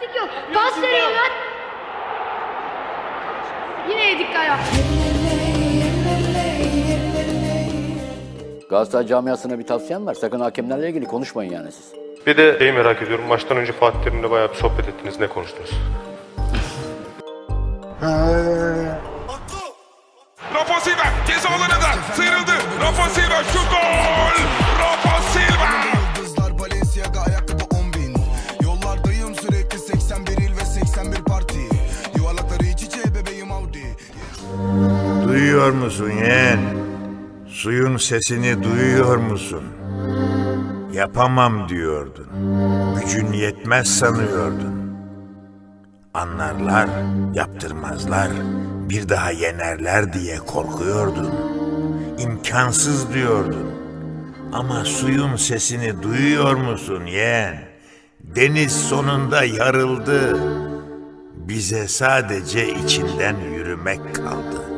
Taktik yok. Pas veriyorlar. Yine yedik ayak. Galatasaray camiasına bir tavsiyem var. Sakın hakemlerle ilgili konuşmayın yani siz. Bir de şeyi merak ediyorum. Maçtan önce Fatih Terim'le bayağı bir sohbet ettiniz. Ne konuştunuz? Rafa Silva ceza alanında sıyrıldı. Duyuyor musun yeğen? Suyun sesini duyuyor musun? Yapamam diyordun. Gücün yetmez sanıyordun. Anlarlar, yaptırmazlar, bir daha yenerler diye korkuyordun. İmkansız diyordun. Ama suyun sesini duyuyor musun yeğen? Deniz sonunda yarıldı. Bize sadece içinden yürümek kaldı.